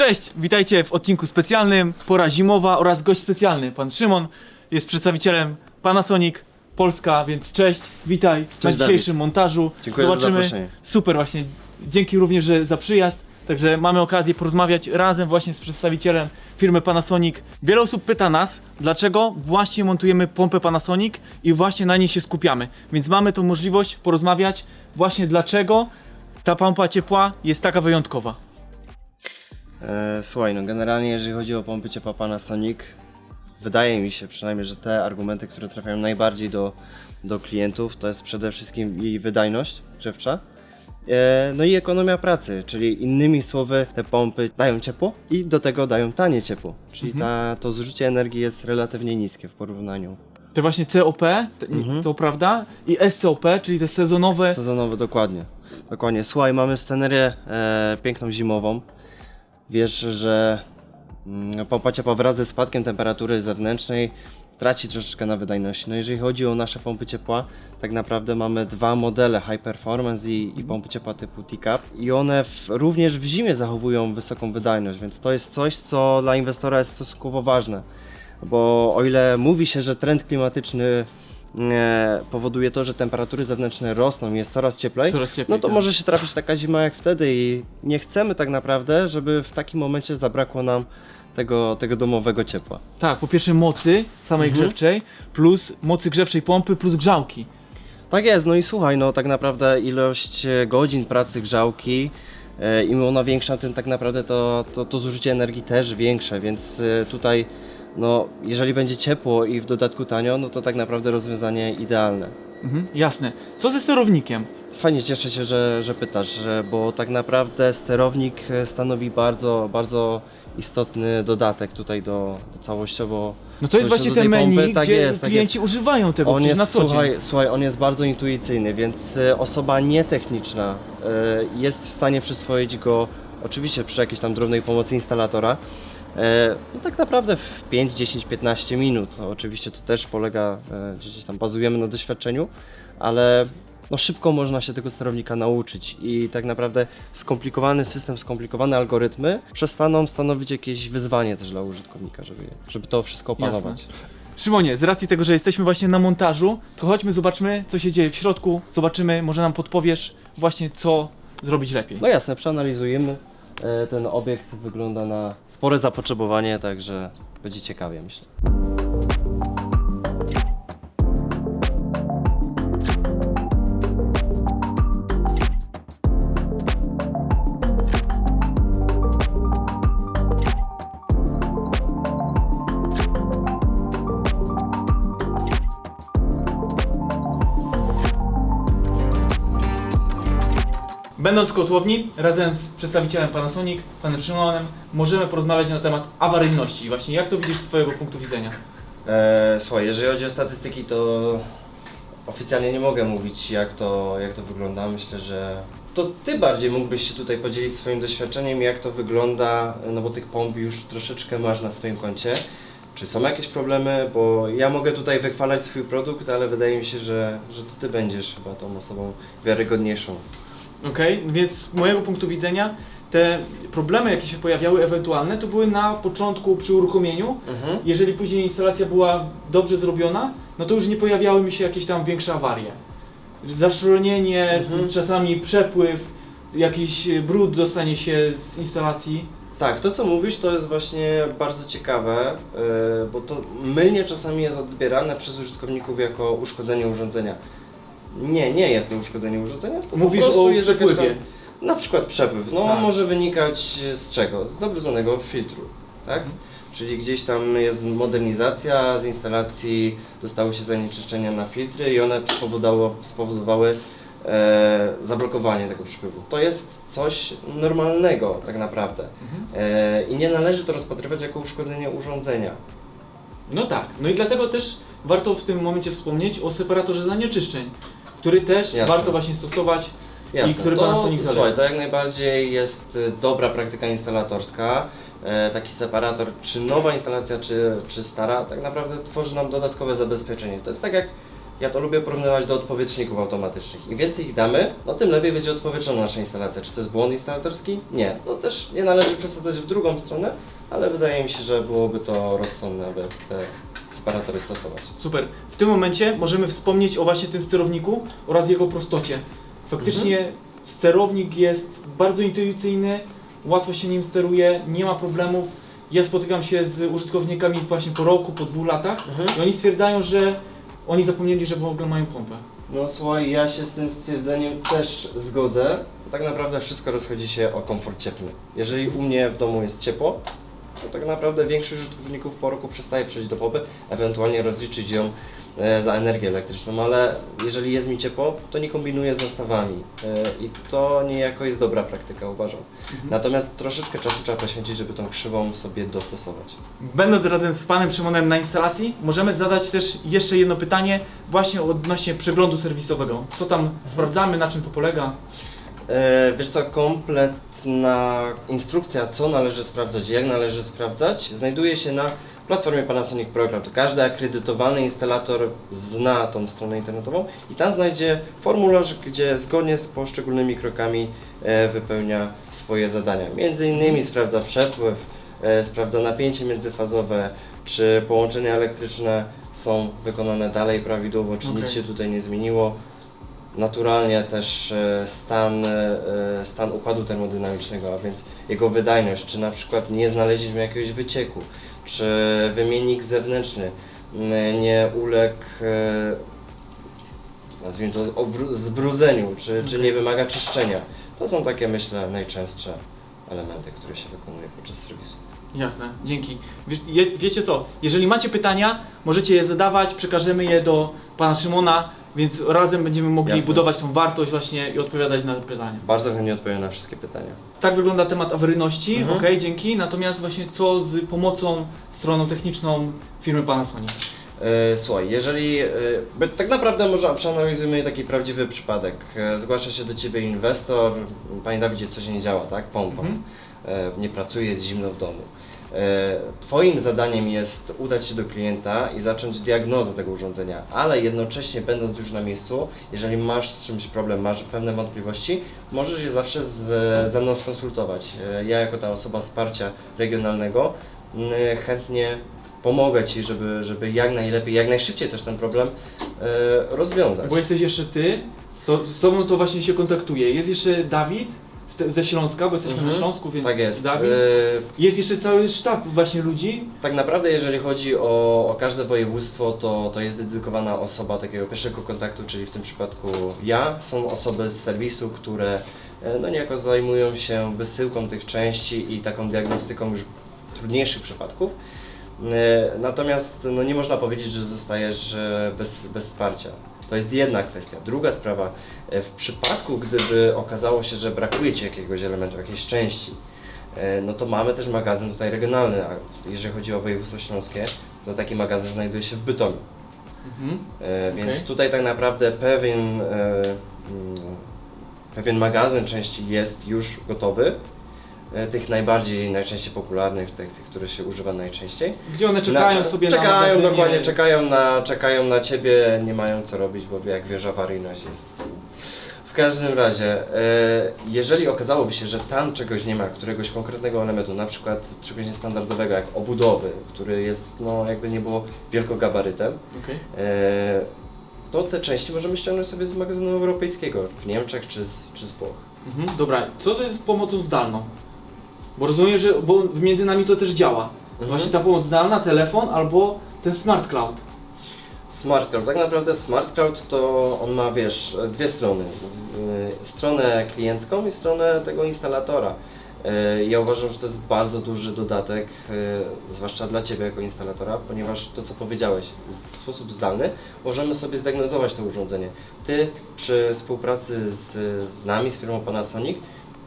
Cześć, witajcie w odcinku specjalnym, pora zimowa oraz gość specjalny, pan Szymon jest przedstawicielem Panasonic Polska, więc cześć, witaj na Cześć, dzisiejszym montażu. Dziękuję za Zobaczymy, zaproszenie. super właśnie, dzięki również że za przyjazd, także mamy okazję porozmawiać razem właśnie z przedstawicielem firmy Panasonic. Wiele osób pyta nas, dlaczego właśnie montujemy pompę Panasonic i właśnie na niej się skupiamy, więc mamy tą możliwość porozmawiać właśnie dlaczego ta pompa ciepła jest taka wyjątkowa. E, słuchaj, no generalnie jeżeli chodzi o pompy ciepła Panasonic, wydaje mi się przynajmniej, że te argumenty, które trafiają najbardziej do, do klientów, to jest przede wszystkim jej wydajność grzewcza. E, no i ekonomia pracy, czyli innymi słowy te pompy dają ciepło i do tego dają tanie ciepło, czyli ta, to zużycie energii jest relatywnie niskie w porównaniu. To właśnie COP, te- Mhm. to prawda? I SCOP, czyli te sezonowe. Sezonowy, dokładnie. Dokładnie. Słuchaj, mamy scenerię e, piękną zimową. Wiesz, że mm, pompa ciepła wraz ze spadkiem temperatury zewnętrznej traci troszeczkę na wydajności. No jeżeli chodzi o nasze pompy ciepła, tak naprawdę mamy dwa modele High Performance i, i pompy ciepła typu T-Cup i one w, również w zimie zachowują wysoką wydajność, więc to jest coś, co dla inwestora jest stosunkowo ważne. Bo o ile mówi się, że trend klimatyczny e, powoduje to, że temperatury zewnętrzne rosną i jest coraz cieplej, Coraz cieplej, no to tak. może się trafić taka zima jak wtedy i nie chcemy tak naprawdę, żeby w takim momencie zabrakło nam tego, tego domowego ciepła. Tak, po pierwsze mocy samej Mhm. grzewczej, plus mocy grzewczej pompy, plus grzałki. Tak jest, no i słuchaj, no tak naprawdę ilość e, godzin pracy grzałki, e, im ona większa, tym tak naprawdę to, to, to zużycie energii też większe, więc e, tutaj no jeżeli będzie ciepło i w dodatku tanio, no to tak naprawdę rozwiązanie idealne. Mhm, jasne. Co ze sterownikiem? Fajnie cieszę się, że, że pytasz, że, bo tak naprawdę sterownik e, stanowi bardzo, bardzo istotny dodatek tutaj do, do całościowo. No to jest właśnie ten menu, pompy. Tak gdzie jest, tak klienci używają tego On przecież jest, na co słuchaj, dzień. słuchaj, on jest bardzo intuicyjny, więc e, osoba nietechniczna e, jest w stanie przyswoić go oczywiście przy jakiejś tam drobnej pomocy instalatora. E, no tak naprawdę w 5, 10, 15 minut. Oczywiście to też polega, e, gdzieś tam bazujemy na doświadczeniu, ale no szybko można się tego sterownika nauczyć i tak naprawdę skomplikowany system, skomplikowane algorytmy przestaną stanowić jakieś wyzwanie też dla użytkownika, żeby, żeby to wszystko opanować. Szymonie, z racji tego, że jesteśmy właśnie na montażu, to chodźmy, zobaczmy, co się dzieje w środku. Zobaczymy, może nam podpowiesz właśnie, co zrobić lepiej. No jasne, przeanalizujemy. E, Ten obiekt wygląda na spore zapotrzebowanie, także będzie ciekawie myślę. Będąc w kotłowni, razem z przedstawicielem Panasonic, panem Szymonem, możemy porozmawiać na temat awaryjności. Właśnie jak to widzisz z twojego punktu widzenia? E, słuchaj, jeżeli chodzi o statystyki, to oficjalnie nie mogę mówić jak to, jak to wygląda. Myślę, że to Ty bardziej mógłbyś się tutaj podzielić swoim doświadczeniem, jak to wygląda, no bo tych pomp już troszeczkę masz na swoim koncie. Czy są jakieś problemy? Bo ja mogę tutaj wychwalać swój produkt, ale wydaje mi się, że, że to Ty będziesz chyba tą osobą wiarygodniejszą. Okej, więc z mojego punktu widzenia te problemy, jakie się pojawiały ewentualne, to były na początku przy uruchomieniu. Mhm. Jeżeli później instalacja była dobrze zrobiona, no to już nie pojawiały mi się jakieś tam większe awarie. Zaszronienie, Mhm. czasami przepływ, jakiś e, brud dostanie się z instalacji. Tak, to co mówisz to jest właśnie bardzo ciekawe, yy, bo to mylnie czasami jest odbierane przez użytkowników jako uszkodzenie urządzenia. Nie, nie jest to uszkodzenie urządzenia. To Mówisz po o jest przepływie. Tam, na przykład przepływ. No Tak. może wynikać z czego? Z zabrudzonego filtru, tak? Mhm. Czyli gdzieś tam jest modernizacja, z instalacji dostały się zanieczyszczenia na filtry i one spowodowały e, zablokowanie tego przepływu. To jest coś normalnego tak naprawdę. Mhm. E, I nie należy to rozpatrywać jako uszkodzenie urządzenia. No tak, no i dlatego też warto w tym momencie wspomnieć o separatorze zanieczyszczeń, który też Jasne. warto właśnie stosować Jasne, i który to, Panasonic słuchaj, zaleca. to jak najbardziej jest y, dobra praktyka instalatorska. E, taki separator, czy nowa instalacja, czy, czy stara, tak naprawdę tworzy nam dodatkowe zabezpieczenie. To jest tak jak ja to lubię porównywać do odpowietrzników automatycznych. Im więcej ich damy, no tym lepiej będzie odpowietrzona nasza instalacja. Czy to jest błąd instalatorski? Nie. No też nie należy przesadzać w drugą stronę, ale wydaje mi się, że byłoby to rozsądne, aby te separatory stosować. Super. W tym momencie możemy wspomnieć o właśnie tym sterowniku oraz jego prostocie. Faktycznie sterownik jest bardzo intuicyjny, łatwo się nim steruje, nie ma problemów. Ja spotykam się z użytkownikami właśnie po roku, po dwóch latach Mhm. i oni stwierdzają, że oni zapomnieli, że w ogóle mają pompę. No słuchaj, ja się z tym stwierdzeniem też zgodzę. Tak naprawdę wszystko rozchodzi się o komfort cieplny. Jeżeli u mnie w domu jest ciepło, to tak naprawdę większość użytkowników po roku przestaje przejść do pompy, ewentualnie rozliczyć ją e, za energię elektryczną, ale jeżeli jest mi ciepło, to nie kombinuję z zestawami e, i to niejako jest dobra praktyka, uważam. Natomiast troszeczkę czasu trzeba poświęcić, żeby tą krzywą sobie dostosować. Będąc razem z panem Szymonem na instalacji, możemy zadać też jeszcze jedno pytanie właśnie odnośnie przeglądu serwisowego. Co tam sprawdzamy, na czym to polega? E, wiesz co, kompletna instrukcja, co należy sprawdzać, jak należy sprawdzać, znajduje się na platformie Panasonic Program. To każdy akredytowany instalator zna tą stronę internetową i tam znajdzie formularz, gdzie zgodnie z poszczególnymi krokami e, wypełnia swoje zadania. Między innymi sprawdza przepływ, e, sprawdza napięcie międzyfazowe, czy połączenia elektryczne są wykonane dalej prawidłowo, czy nic Okej. się tutaj nie zmieniło. Naturalnie też e, stan, e, stan układu termodynamicznego, a więc jego wydajność, czy na przykład nie znaleźliśmy jakiegoś wycieku, czy wymiennik zewnętrzny nie uległ, e, nazwijmy to, zbrudzeniu, czy, czy Okej. nie wymaga czyszczenia. To są takie, myślę, najczęstsze elementy, które się wykonuje podczas serwisu. Jasne, dzięki. Wie, je, wiecie co, jeżeli macie pytania, możecie je zadawać, przekażemy je do pana Szymona, więc razem będziemy mogli Jasne. budować tą wartość właśnie i odpowiadać na pytania. Bardzo chętnie odpowiem na wszystkie pytania. Tak wygląda temat awaryjności, Mhm. ok, dzięki. Natomiast właśnie co z pomocą stroną techniczną firmy Panasonic? E, Słuchaj, jeżeli. e, by- Tak naprawdę może przeanalizujmy taki prawdziwy przypadek. E, Zgłasza się do ciebie inwestor, panie Dawidzie, coś nie działa, tak? Pompa. Mhm. E, Nie pracuje, jest zimno w domu. E, Twoim zadaniem jest udać się do klienta i zacząć diagnozę tego urządzenia, ale jednocześnie będąc już na miejscu, jeżeli masz z czymś problem, masz pewne wątpliwości, możesz je zawsze z, ze mną skonsultować. E, Ja jako ta osoba wsparcia regionalnego chętnie pomogę Ci, żeby, żeby jak najlepiej, jak najszybciej też ten problem rozwiązać. Bo jesteś jeszcze ty, to z tobą to właśnie się kontaktuje. Jest jeszcze Dawid z ze Śląska, bo jesteśmy Mhm. na Śląsku, więc tak jest. Dawid. E, Jest jeszcze cały sztab właśnie ludzi. Tak naprawdę, jeżeli chodzi o, o każde województwo, to, to jest dedykowana osoba takiego pierwszego kontaktu, czyli w tym przypadku ja. Są osoby z serwisu, które e, no niejako zajmują się wysyłką tych części i taką diagnostyką już trudniejszych przypadków. E, Natomiast no, nie można powiedzieć, że zostajesz e, bez, bez wsparcia. To jest jedna kwestia. Druga sprawa, e, w przypadku gdyby okazało się, że brakuje Ci jakiegoś elementu, jakiejś części, E, no to mamy też magazyn tutaj regionalny, a jeżeli chodzi o województwo śląskie, to taki magazyn znajduje się w Bytomiu. Mhm. E, Więc Okej. tutaj tak naprawdę pewien, mm, pewien magazyn części jest już gotowy, tych najbardziej, najczęściej popularnych, tych, tych które się używa najczęściej. Gdzie one czekają Na- sobie na Czekają dokładnie, czekają na, czekają na Ciebie, nie mają co robić, bo jak wiesz, awaryjność jest. W każdym razie, e, jeżeli okazałoby się, że tam czegoś nie ma, któregoś konkretnego elementu, na przykład czegoś niestandardowego jak obudowy, który jest, no jakby nie było wielkogabarytem, Okej. e, to te części możemy ściągnąć sobie z magazynu europejskiego w Niemczech czy z, czy z Włoch. Mhm. Dobra, co to jest z pomocą zdalną? Bo rozumiem, że bo między nami to też działa. Mhm. Właśnie ta pomoc zdalna, telefon albo ten smart cloud. Smart Cloud. Tak naprawdę Smart Cloud to on ma, wiesz, dwie strony. Yy, Stronę kliencką i stronę tego instalatora. Yy, Ja uważam, że to jest bardzo duży dodatek, yy, zwłaszcza dla Ciebie jako instalatora, ponieważ to, co powiedziałeś, w sposób zdalny możemy sobie zdiagnozować to urządzenie. Ty przy współpracy z, z nami, z firmą Panasonic,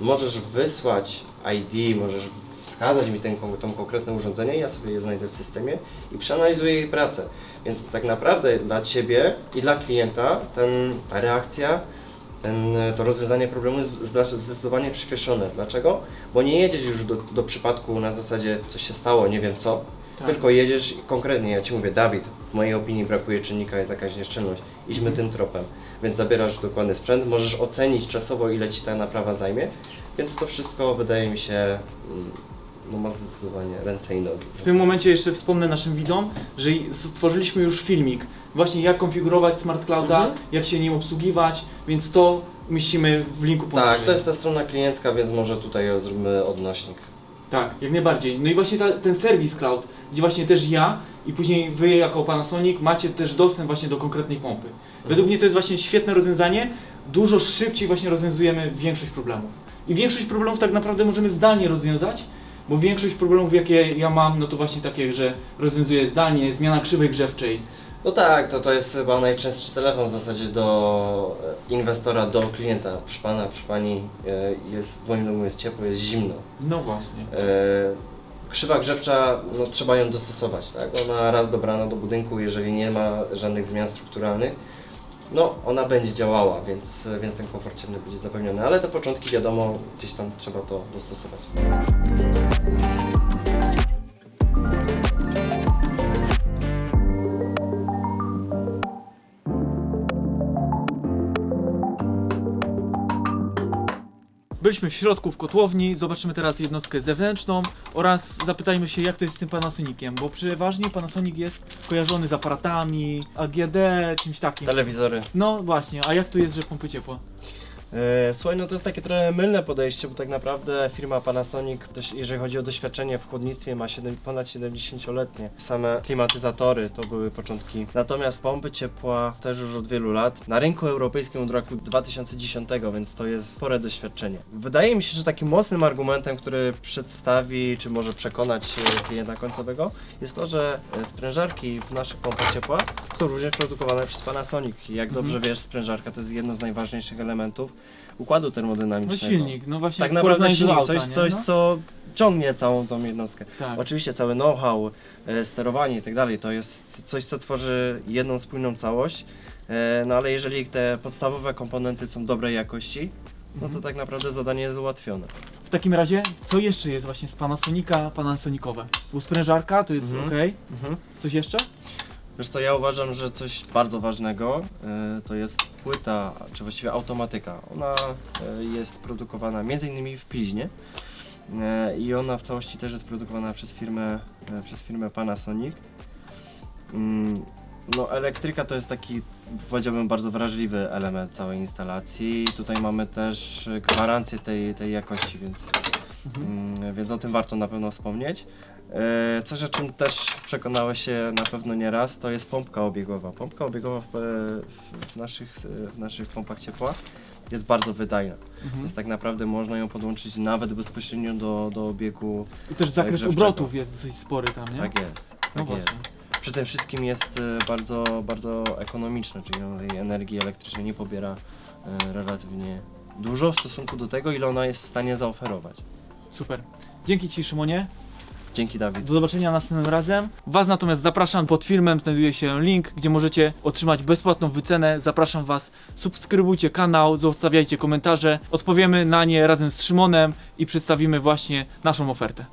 możesz wysłać ID, możesz wskazać mi ten, to konkretne urządzenie, ja sobie je znajdę w systemie i przeanalizuję jej pracę. Więc tak naprawdę dla Ciebie i dla klienta ten, ta reakcja, ten, to rozwiązanie problemu jest zdecydowanie przyspieszone. Dlaczego? Bo nie jedziesz już do, do przypadku na zasadzie coś się stało, nie wiem co, Tak. tylko jedziesz konkretnie, ja Ci mówię, Dawid, w mojej opinii brakuje czynnika, jest jakaś nieszczelność. idźmy tym tropem. Więc zabierasz dokładny sprzęt, możesz ocenić czasowo ile Ci ta naprawa zajmie, więc to wszystko wydaje mi się, mm, no ma zdecydowanie ręce i nogi. W tym momencie jeszcze wspomnę naszym widzom, że stworzyliśmy już filmik, właśnie jak konfigurować Smart Clouda, Mhm. jak się nim obsługiwać, więc to umieścimy w linku poniżej. Tak, to jest ta strona kliencka, więc może tutaj zróbmy odnośnik. Tak, jak najbardziej. No i właśnie ta, ten serwis cloud, gdzie właśnie też ja i później wy jako Panasonic macie też dostęp właśnie do konkretnej pompy. Według mnie to jest właśnie świetne rozwiązanie. Dużo szybciej właśnie rozwiązujemy większość problemów. I większość problemów tak naprawdę możemy zdalnie rozwiązać, bo większość problemów jakie ja mam, no to właśnie takie, że rozwiązuję zdalnie, zmiana krzywej grzewczej. No tak, to, to jest chyba najczęstszy telefon w zasadzie do e, inwestora, do klienta. Proszę pana, proszę pani, e, jest, w moim domu jest ciepło, jest zimno. No właśnie. E, Krzywa grzewcza, no trzeba ją dostosować, tak? Ona raz dobrana do budynku, jeżeli nie ma żadnych zmian strukturalnych, no ona będzie działała, więc, więc ten komfort cieplny będzie zapewniony, ale te początki wiadomo, gdzieś tam trzeba to dostosować. Byliśmy w środku w kotłowni, zobaczymy teraz jednostkę zewnętrzną oraz zapytajmy się jak to jest z tym Panasoniciem, bo przeważnie Panasonic jest kojarzony z aparatami, AGD, czymś takim. Telewizory. No właśnie, a jak to jest, że pompy ciepła? E, Słuchaj, no to jest takie trochę mylne podejście, bo tak naprawdę firma Panasonic, jeżeli chodzi o doświadczenie w chłodnictwie, ma 7, ponad 70-letnie. Same klimatyzatory to były początki. Natomiast pompy ciepła też już od wielu lat. Na rynku europejskim od roku 2010, więc to jest spore doświadczenie. Wydaje mi się, że takim mocnym argumentem, który przedstawi, czy może przekonać klienta końcowego, jest to, że e, sprężarki w naszych pompach ciepła są również produkowane przez Panasonic. Jak Mhm. dobrze wiesz, sprężarka to jest jedno z najważniejszych elementów układu No termodynamicznego. silnik, no właśnie Tak naprawdę silnik, auta, coś, nie? coś no? co ciągnie całą tą jednostkę. Tak. Oczywiście cały know-how, e, sterowanie i tak dalej, to jest coś, co tworzy jedną spójną całość, e, no ale jeżeli te podstawowe komponenty są dobrej jakości, no to Mhm. tak naprawdę zadanie jest ułatwione. W takim razie, co jeszcze jest właśnie z Panasonica, Panasonicowe? Sprężarka to jest Mhm. ok. Coś jeszcze? Wiesz co, ja uważam, że coś bardzo ważnego e, to jest płyta, czy właściwie automatyka. Ona e, jest produkowana m.in. w Pilźnie e, i ona w całości też jest produkowana przez firmę, e, przez firmę Panasonic. Mm, No elektryka to jest taki, powiedziałbym, bardzo wrażliwy element całej instalacji. Tutaj mamy też gwarancję tej, tej jakości, więc Mhm. Mm, więc o tym warto na pewno wspomnieć. E, Coś, o czym też przekonałeś się na pewno nie raz, to jest pompka obiegowa. Pompka obiegowa w, w, w, naszych, w naszych pompach ciepła jest bardzo wydajna. Mhm. Jest tak naprawdę można ją podłączyć nawet bezpośrednio do, do obiegu. I też zakres grzewczego. obrotów jest dosyć spory tam, nie? Tak jest. No Tak właśnie. jest. Przy tym wszystkim jest e, bardzo, bardzo ekonomiczne, czyli ona tej energii elektrycznej nie pobiera e, relatywnie dużo w stosunku do tego, ile ona jest w stanie zaoferować. Super. Dzięki Ci Szymonie. Dzięki Dawid. Do zobaczenia następnym razem. Was natomiast zapraszam pod filmem, znajduje się link, gdzie możecie otrzymać bezpłatną wycenę. Zapraszam Was, subskrybujcie kanał, zostawiajcie komentarze, odpowiemy na nie razem z Szymonem i przedstawimy właśnie naszą ofertę.